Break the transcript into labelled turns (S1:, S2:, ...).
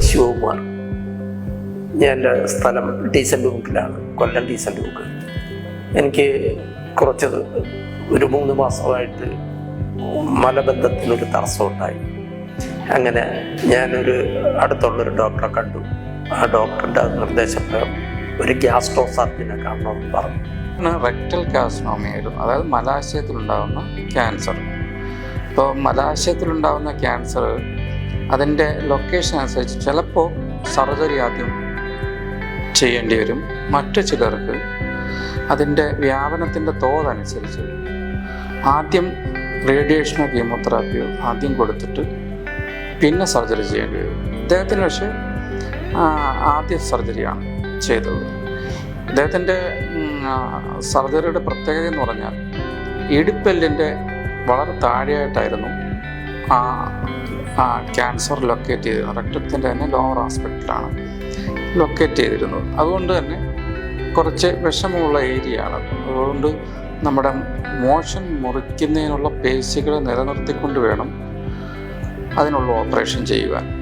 S1: ശിവകുമാർ. ഞാൻ സ്ഥലം ഡീസന്റ് ബുക്കിലാണ് കൊല്ലം ഡീസന്റ് ബുക്ക് എനിക്ക് കുറച്ച് ഒരു മൂന്ന് മാസമായിട്ട് മലബന്ധത്തിനൊരു തടസ്സമുണ്ടായി. അങ്ങനെ ഞാനൊരു അടുത്തുള്ളൊരു ഡോക്ടറെ കണ്ടു. ആ ഡോക്ടറുടെ നിർദ്ദേശപ്രകാരം ഒരു ഗ്യാസ്ട്രോ സർജനെ കാണണമെന്ന് പറഞ്ഞു.
S2: റെക്ടൽ കാസ്ട്രോമിയായിരുന്നു അതായത് മലാശയത്തിലുണ്ടാകുന്ന ക്യാൻസർ ഇപ്പോൾ മലാശയത്തിലുണ്ടാകുന്ന ക്യാൻസർ അതിന്റെ ലൊക്കേഷൻ അനുസരിച്ച് ചിലപ്പോൾ സർജറി ആദ്യം ചെയ്യേണ്ടി വരും. മറ്റു ചിലർക്ക് അതിന്റെ വ്യാപനത്തിന്റെ തോതനുസരിച്ച് ആദ്യം റേഡിയേഷനോ കീമോതെറാപ്പിയോ ആദ്യം കൊടുത്തിട്ട് പിന്നെ സർജറി ചെയ്യേണ്ടി വരും. ഇദ്ദേഹത്തിന് പക്ഷേ ആദ്യ സർജറിയാണ് ചെയ്തത്. ഇദ്ദേഹത്തിന്റെ സർജറിയുടെ പ്രത്യേകത എന്ന് പറഞ്ഞാൽ ഇടുപ്പെല്ലിന്റെ വളരെ താഴെയായിട്ടായിരുന്നു ക്യാൻസർ ലൊക്കേറ്റ് ചെയ്തിരുന്നത് റക്തത്തിന്റെ തന്നെ ലോവർ ആസ്പെക്റ്റിലാണ് ലൊക്കേറ്റ് ചെയ്തിരുന്നത്. അതുകൊണ്ട് തന്നെ കുറച്ച് വിഷമമുള്ള ഏരിയ ആണ്. അതുകൊണ്ട് നമ്മുടെ മോഷൻ മുറിക്കുന്നതിനുള്ള പേശികളെ നിലനിർത്തിക്കൊണ്ട് വേണം അതിനുള്ള ഓപ്പറേഷൻ ചെയ്യുവാൻ.